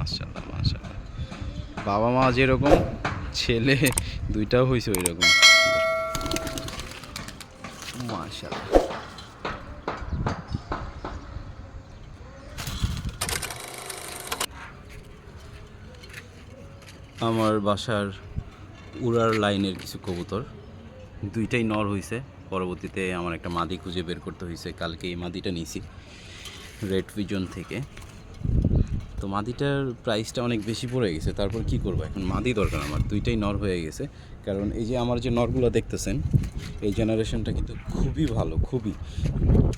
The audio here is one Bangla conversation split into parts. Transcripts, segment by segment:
মাশাল্লাহ মাশাল্লাহ বাবা মা যেরকম, ছেলে দুইটাও হয়েছে ওই রকম আমার বাসার উড়ার লাইনের কিছু কবুতর, দুইটাই নর হয়েছে পরবর্তীতে আমার একটা মাদি খুঁজে বের করতে হয়েছে কালকে এই মাদিটা নিয়েছি। রেড ভিজন থেকে। তো মাদিটার প্রাইসটা অনেক বেশি পড়ে গেছে, তারপর কি করব? এখন মাদি দরকার আমার, দুইটাই নর হয়ে গেছে। কারণ এই যে আমার যে নরগুলো দেখতেছেন, এই জেনারেশনটা কিন্তু খুবই ভালো, খুবই।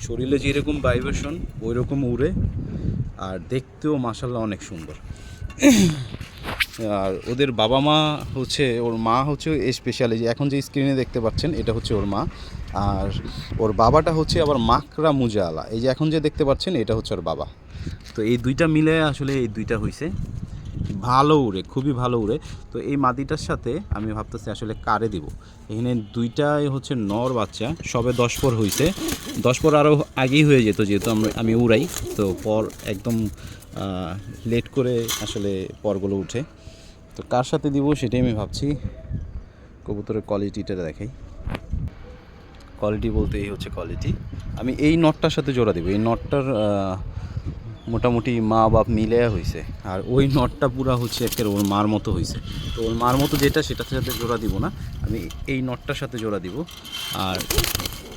শরীরে যেরকম ভাইব্রেশন ওই রকম উড়ে, আর দেখতেও মাসাল্লাহ অনেক সুন্দর। আর ওদের বাবা মা হচ্ছে, ওর মা হচ্ছে স্পেশালি যে এখন যে স্ক্রিনে দেখতে পাচ্ছেন, এটা হচ্ছে ওর মা। আর ওর বাবাটা হচ্ছে আবার মাকড়া মুজালা। এই যে এখন যে দেখতে পাচ্ছেন, এটা হচ্ছে ওর বাবা। তো এই দুইটা মিলে আসলে এই দুইটা হইছে। ভালো উড়ে, খুবই ভালো উড়ে। তো এই মাদিটার সাথে আমি ভাবতেছি আসলে কারে দিব। এখানে দুইটাই হচ্ছে নর বাচ্চা, সবে দশ পর হইছে। দশ পর আরও আগেই হয়ে যেত যেহেতু আমরা, আমি উড়াই, তো পর একদম লেট করে আসলে পরগুলো উঠে। তো কার সাথে দিব সেটাই আমি ভাবছি। কবুতরের কোয়ালিটিটা দেখাই। কোয়ালিটি বলতে এই হচ্ছে কোয়ালিটি আমি এই নটটার সাথে জোড়া দিব। এই নটটার মোটামুটি মা বাপ মিলে হয়েছে আর ওই নটটা পুরা হচ্ছে একের ওর মার মতো হয়েছে তো ওর মার মতো যেটা সেটার সাথে জোড়া দিব না। আমি এই নটটার সাথে জোড়া দিব। আর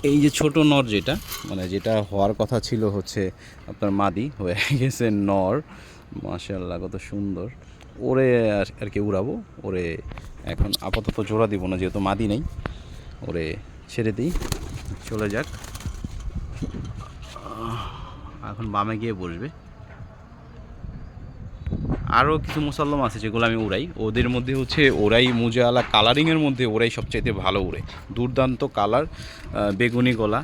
এই যে ছোট নর যেটা মানে যেটা হওয়ার কথা ছিল হচ্ছে আপনার মাদি, হয়ে গেছে নর। মাশাল্লাহ কত সুন্দর। ওরে আর কি উড়াবো? ওরে এখন আপাতত জোড়া দিব না, যেহেতু মাদি নেই। ওরে ছেড়ে দিই। চলে যাক। এখন বামে গিয়ে বসবে। আরও কিছু মুসাল্লম আছে যেগুলো আমি উড়াই। ওদের মধ্যে হচ্ছে ওরাই মুজাওয়ালা কালারিংয়ের মধ্যে ওরাই সবচাইতে ভালো উড়ে। দুর্দান্ত কালার বেগুনি গলা,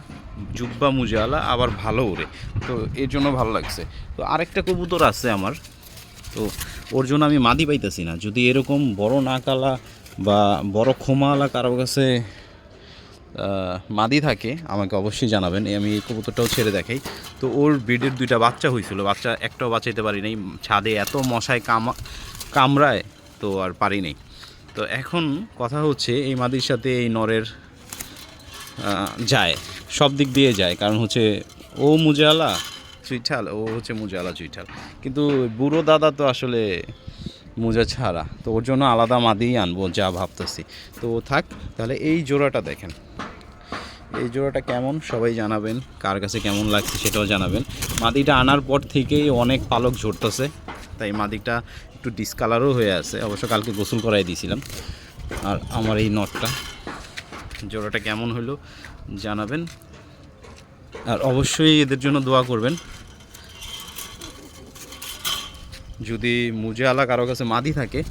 জুব্বা মুজাওয়ালা আবার ভালো উড়ে। তো এর জন্য ভালো লাগছে। তো আরেকটা কবুতর আছে আমার। তো ওর জন্য আমি মাদি পাইতেছি না। যদি এরকম বড় নাকালা বা বড় খোমাওয়ালা কারও কাছে মাদি থাকে, আমাকে অবশ্যই জানাবেন। আমি এই কবুতরটাও ছেড়ে দেখাই। তো ওর ব্রিডের দুইটা বাচ্চা হয়েছিল বাচ্চা একটাও বাঁচাইতে পারি নাই। ছাদে এত মশায় কামা কামড়ায় তো আর পারি নাই। তো এখন কথা হচ্ছে, এই মাদির সাথে এই নরের যায়। সব দিক দিয়ে যায়, কারণ হচ্ছে ও মুজালা, চুইঠাল, ও হচ্ছে মুজালা, চুইঠাল। কিন্তু বুড়ো দাদা তো আসলে মোজা ছাড়া। তো ওর জন্য আলাদা মাদিই আনব, যা ভাবতেছি। তো থাক, তাহলে এই জোড়াটা দেখেন। এই জোড়াটা কেমন? সবাই জানাবেন, কার কাছে কেমন লাগছে সেটাও জানাবেন। মাদিটা আনার পর থেকেই অনেক পালক ঝরতেছে, তাই মাদিটা একটু ডিসকালারও হয়ে আছে। অবশ্য কালকে গোসল করাই দিয়েছিলাম। আর আমার এই নটটা জোড়াটা কেমন হলো জানাবেন। আর অবশ্যই এদের জন্য দোয়া করবেন। যদি মুজে আলা কারও কাছে মাদি থাকে,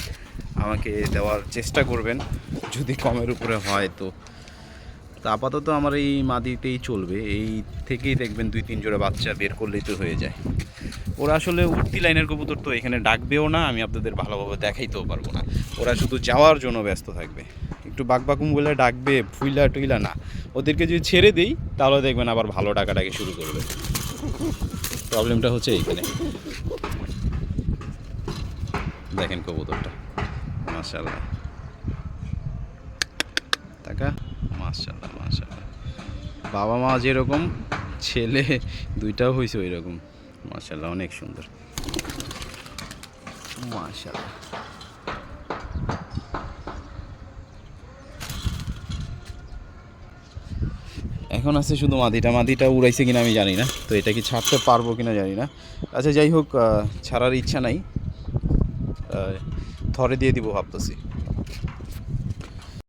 আমাকে দেওয়ার চেষ্টা করবেন। যদি কমের উপরে হয় তো। তা আপাতত আমার এই মাদিতেই চলবে। এই থেকেই দেখবেন দুই, তিন জোড়া বাচ্চা বের করলেই তো হয়ে যায়। ওরা আসলে উঠতি লাইনের কবুতর তো এখানে ডাকবেও না, আমি আপনাদের ভালোভাবে দেখাইতেও পারব না। ওরা শুধু যাওয়ার জন্য ব্যস্ত থাকবে। একটু বাকবাকুম বলে ডাকবে, ফুইলা টুইলা না। ওদেরকে যদি ছেড়ে দিই, তাহলে দেখবেন আবার ভালো ডাকাডাকি শুরু করবে। প্রবলেমটা হচ্ছে এইখানে। দেখেন কবুতরটা। মাশাল্লাহ টাকা? মাশাল্লাহ মাশাল্লাহ বাবা মা যেরকম, ছেলে দুইটাও হয়েছে ওই রকম মাশাল্লাহ অনেক সুন্দর। মাশাল্লাহ এখন আছে শুধু মাদিটা। মাদিটা উড়াইছে কিনা আমি জানি না, তো এটা কি ছাড়তে পারব কিনা জানি না। আচ্ছা যাই হোক ছাড়ার ইচ্ছা নাই। থরে দিয়ে দিব ভাবতেছি।